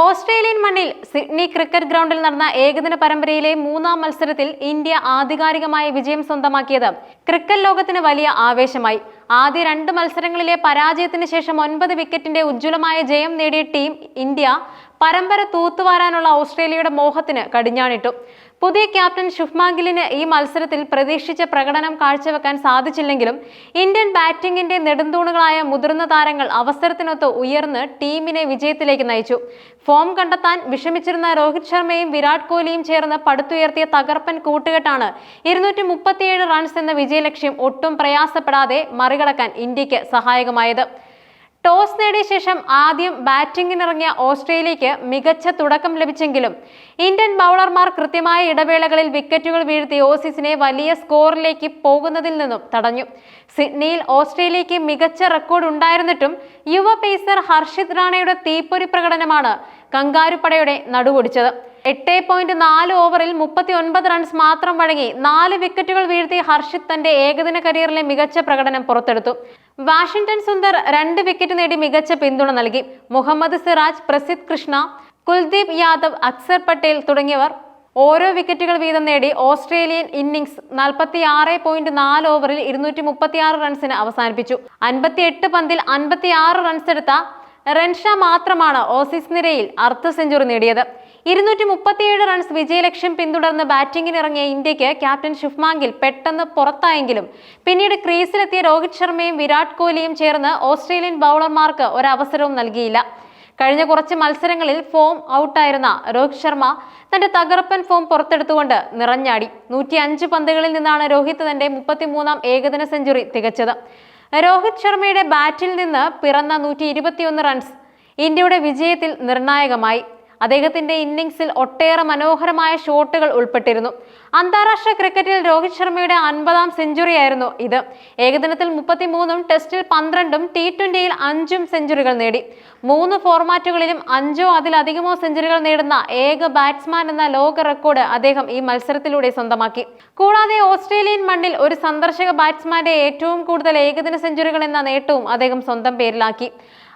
Australian മണ്ണിൽ Sydney cricket ഗ്രൗണ്ടിൽ നടന്ന ഏകദിന പരമ്പരയിലെ മൂന്നാം മത്സരത്തിൽ ഇന്ത്യ ആധികാരികമായ വിജയം സ്വന്തമാക്കിയത് ക്രിക്കറ്റ് ലോകത്തിന് വലിയ ആവേശമായി. ആദ്യ രണ്ട് മത്സരങ്ങളിലെ പരാജയത്തിന് ശേഷം ഒൻപത് വിക്കറ്റിന്റെ ഉജ്ജ്വലമായ ജയം നേടിയ ടീം ഇന്ത്യ പരമ്പര തൂത്തുവാരാനുള്ള ഓസ്ട്രേലിയയുടെ മോഹത്തിന് കടിഞ്ഞാണിട്ടു. പുതിയ ക്യാപ്റ്റൻ ശുഭ്മാഗിലിന് ഈ മത്സരത്തിൽ പ്രതീക്ഷിച്ച പ്രകടനം കാഴ്ചവെക്കാൻ സാധിച്ചില്ലെങ്കിലും ഇന്ത്യൻ ബാറ്റിംഗിന്റെ നെടുന്തൂണുകളായ മുതിർന്ന താരങ്ങൾ അവസരത്തിനൊത്ത് ഉയർന്ന് ടീമിനെ വിജയത്തിലേക്ക് നയിച്ചു. ഫോം കണ്ടെത്താൻ വിഷമിച്ചിരുന്ന രോഹിത് ശർമ്മയും വിരാട് കോഹ്ലിയും ചേർന്ന് പടുത്തുയർത്തിയ തകർപ്പൻ കൂട്ടുകെട്ടാണ് ഇരുന്നൂറ്റി മുപ്പത്തിയേഴ് റൺസ് എന്ന വിജയലക്ഷ്യം ഒട്ടും പ്രയാസപ്പെടാതെ മറികടക്കാൻ ഇന്ത്യയ്ക്ക് സഹായകമായത്. ടോസ് നേടിയ ശേഷം ആദ്യം ബാറ്റിംഗിനിറങ്ങിയ ഓസ്ട്രേലിയയ്ക്ക് മികച്ച തുടക്കം ലഭിച്ചെങ്കിലും ഇന്ത്യൻ ബൗളർമാർ കൃത്യമായ ഇടവേളകളിൽ വിക്കറ്റുകൾ വീഴ്ത്തി ഓസീസിനെ വലിയ സ്കോറിലേക്ക് പോകുന്നതിൽ നിന്നും തടഞ്ഞു. സിഡ്നിയിൽ ഓസ്ട്രേലിയയ്ക്ക് മികച്ച റെക്കോർഡ് ഉണ്ടായിരുന്നിട്ടും യുവ പേസർ ഹർഷിത് റാണയുടെ തീപ്പൊരി പ്രകടനമാണ് കങ്കാരുപ്പടയുടെ നടുവൊടിച്ചത്. എട്ട് പോയിന്റ് നാല് ഓവറിൽ മുപ്പത്തി ഒൻപത് റൺസ് മാത്രം വഴങ്ങി നാല് വിക്കറ്റുകൾ വീഴ്ത്തി ഹർഷിത് തന്റെ ഏകദിന കരിയറിലെ മികച്ച പ്രകടനം പുറത്തെടുത്തു. വാഷിംഗ്ടൺ സുന്ദർ രണ്ട് വിക്കറ്റ് നേടി മികച്ച പിന്തുണ നൽകി. മുഹമ്മദ് സിറാജ് പ്രസിദ് കൃഷ്ണ കുൽദീപ് യാദവ് അക്സർ പട്ടേൽ തുടങ്ങിയവർ ഓരോ വിക്കറ്റുകൾ വീതം നേടി ഓസ്ട്രേലിയൻ ഇന്നിംഗ്സ് നാൽപ്പത്തി ആറ് പോയിന്റ് നാല് ഓവറിൽ ഇരുന്നൂറ്റി മുപ്പത്തി ആറ് റൺസിന് അവസാനിപ്പിച്ചു. അൻപത്തി എട്ട് പന്തിൽ അൻപത്തി ആറ് റൺസ് എടുത്ത റൺഷ മാത്രമാണ് ഓസീസ് നിരയിൽ അർദ്ധ സെഞ്ചുറി നേടിയത്. ഇരുന്നൂറ്റി മുപ്പത്തിയേഴ് റൺസ് വിജയലക്ഷ്യം പിന്തുടർന്ന് ബാറ്റിംഗിനിറങ്ങിയ ഇന്ത്യയ്ക്ക് ക്യാപ്റ്റൻ ശുഭ്മാങ്കിൽ പെട്ടെന്ന് പുറത്തായെങ്കിലും പിന്നീട് ക്രീസിലെത്തിയ രോഹിത് ശർമ്മയും വിരാട് കോഹ്ലിയും ചേർന്ന് ഓസ്ട്രേലിയൻ ബൗളർമാർക്ക് ഒരവസരവും നൽകിയില്ല. കഴിഞ്ഞ കുറച്ച് മത്സരങ്ങളിൽ ഫോം ഔട്ടായിരുന്ന രോഹിത് ശർമ്മ തന്റെ തകർപ്പൻ ഫോം പുറത്തെടുത്തുകൊണ്ട് നിറഞ്ഞാടി. നൂറ്റി അഞ്ച് പന്തുകളിൽ നിന്നാണ് രോഹിത് തന്റെ മുപ്പത്തിമൂന്നാം ഏകദിന സെഞ്ചുറി തികച്ചത്. രോഹിത് ശർമ്മയുടെ ബാറ്റിൽ നിന്ന് പിറന്ന നൂറ്റി റൺസ് ഇന്ത്യയുടെ വിജയത്തിൽ നിർണായകമായി. അദ്ദേഹത്തിന്റെ ഇന്നിംഗ്സിൽ ഒട്ടേറെ മനോഹരമായ ഷോട്ടുകൾ ഉൾപ്പെട്ടിരുന്നു. അന്താരാഷ്ട്ര ക്രിക്കറ്റിൽ രോഹിത് ശർമ്മയുടെ അൻപതാം സെഞ്ചുറിയായിരുന്നു ഇത്. ഏകദിനത്തിൽ മുപ്പത്തിമൂന്നും ടെസ്റ്റിൽ പന്ത്രണ്ടും ടി ട്വന്റിയിൽ അഞ്ചും സെഞ്ചുറികൾ നേടി. മൂന്ന് ഫോർമാറ്റുകളിലും അഞ്ചോ അതിലധികമോ സെഞ്ചുറികൾ നേടുന്ന ഏക ബാറ്റ്സ്മാൻ എന്ന ലോക റെക്കോർഡ് അദ്ദേഹം ഈ മത്സരത്തിലൂടെ സ്വന്തമാക്കി. കൂടാതെ ഓസ്ട്രേലിയൻ മണ്ണിൽ ഒരു സന്ദർശക ബാറ്റ്സ്മാന്റെ ഏറ്റവും കൂടുതൽ ഏകദിന സെഞ്ചുറികൾ എന്ന നേട്ടവും അദ്ദേഹം സ്വന്തം പേരിലാക്കി.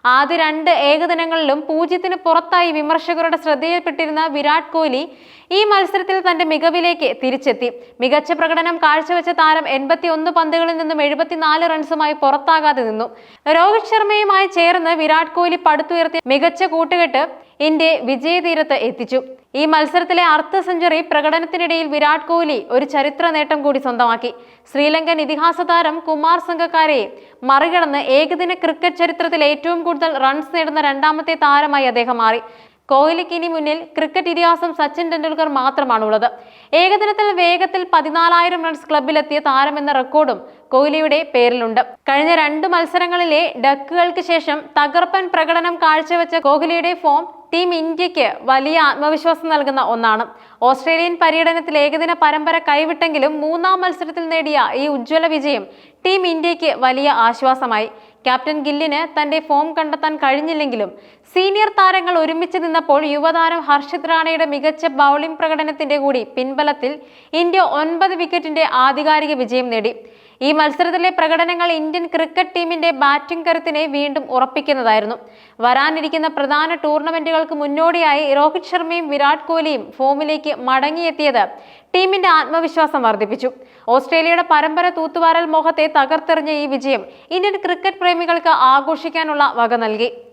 ആദ്യ രണ്ട് ഏകദിനങ്ങളിലും പൂജ്യത്തിന് പുറത്തായി വിമർശകരുടെ ശ്രദ്ധയിൽപ്പെട്ടിരുന്ന വിരാട് കോഹ്ലി ഈ മത്സരത്തിൽ തന്റെ മികവിലേക്ക് തിരിച്ചെത്തി. മികച്ച പ്രകടനം കാഴ്ചവെച്ച താരം എൺപത്തി ഒന്ന് പന്തുകളിൽ നിന്നും എഴുപത്തിനാല് റൺസുമായി പുറത്താകാതെ നിന്നു. രോഹിത് ശർമ്മയുമായി ചേർന്ന് വിരാട് കോഹ്ലി പടുത്തുയർത്തിയ മികച്ച കൂട്ടുകെട്ട് ഇന്ത്യയെ വിജയതീരത്ത് എത്തിച്ചു. ഈ മത്സരത്തിലെ അർദ്ധ സെഞ്ചുറി പ്രകടനത്തിനിടയിൽ വിരാട് കോഹ്ലി ഒരു ചരിത്ര നേട്ടം കൂടി സ്വന്തമാക്കി. ശ്രീലങ്കൻ ഇതിഹാസ താരം കുമാർ സംഘക്കാരെ മറികടന്ന് ഏകദിന ക്രിക്കറ്റ് ചരിത്രത്തിൽ ഏറ്റവും കൂടുതൽ റൺസ് നേടുന്ന രണ്ടാമത്തെ താരമായി അദ്ദേഹം മാറി. കോഹ്ലിക്ക് ഇനി മുന്നിൽ ക്രിക്കറ്റ് ഇതിഹാസം സച്ചിൻ ടെണ്ടുൽക്കർ മാത്രമാണുള്ളത്. ഏകദിനത്തിൽ വേഗത്തിൽ പതിനാലായിരം റൺസ് ക്ലബിലെത്തിയ താരം എന്ന റെക്കോർഡും കോഹ്ലിയുടെ പേരിലുണ്ട്. കഴിഞ്ഞ രണ്ട് മത്സരങ്ങളിലെ ഡക്കുകൾക്ക് ശേഷം തകർപ്പൻ പ്രകടനം കാഴ്ചവെച്ച കോഹ്ലിയുടെ ഫോം ടീം ഇന്ത്യയ്ക്ക് വലിയ ആത്മവിശ്വാസം നൽകുന്ന ഒന്നാണ്. ഓസ്ട്രേലിയൻ പര്യടനത്തിൽ ഏകദിന പരമ്പര കൈവിട്ടെങ്കിലും മൂന്നാം മത്സരത്തിൽ നേടിയ ഈ ഉജ്ജ്വല വിജയം ടീം ഇന്ത്യയ്ക്ക് വലിയ ആശ്വാസമായി. ക്യാപ്റ്റൻ ഗില്ലിന് തന്റെ ഫോം കണ്ടെത്താൻ കഴിഞ്ഞില്ലെങ്കിലും സീനിയർ താരങ്ങൾ ഒരുമിച്ച് നിന്നപ്പോൾ യുവതാരം ഹർഷിത് റാണയുടെ മികച്ച ബൗളിംഗ് പ്രകടനത്തിന്റെ കൂടി പിൻബലത്തിൽ ഇന്ത്യ ഒൻപത് വിക്കറ്റിന്റെ ആധികാരിക വിജയം നേടി. ഈ മത്സരത്തിലെ പ്രകടനങ്ങൾ ഇന്ത്യൻ ക്രിക്കറ്റ് ടീമിന്റെ ബാറ്റിംഗ് കരുത്തിനെ വീണ്ടും ഉറപ്പിക്കുന്നതായിരുന്നു. വരാനിരിക്കുന്ന പ്രധാന ടൂർണമെന്റുകൾക്ക് മുന്നോടിയായി രോഹിത് ശർമ്മയും വിരാട് കോഹ്ലിയും ഫോമിലേക്ക് മടങ്ങിയെത്തിയത് ടീമിന്റെ ആത്മവിശ്വാസം വർദ്ധിപ്പിച്ചു. ഓസ്ട്രേലിയയുടെ പരമ്പര തൂത്തുവാരൽ മോഹത്തെ തകർത്തെറിഞ്ഞ ഈ വിജയം ഇന്ത്യൻ ക്രിക്കറ്റ് പ്രേമികൾക്ക് ആഘോഷിക്കാനുള്ള വക നൽകി.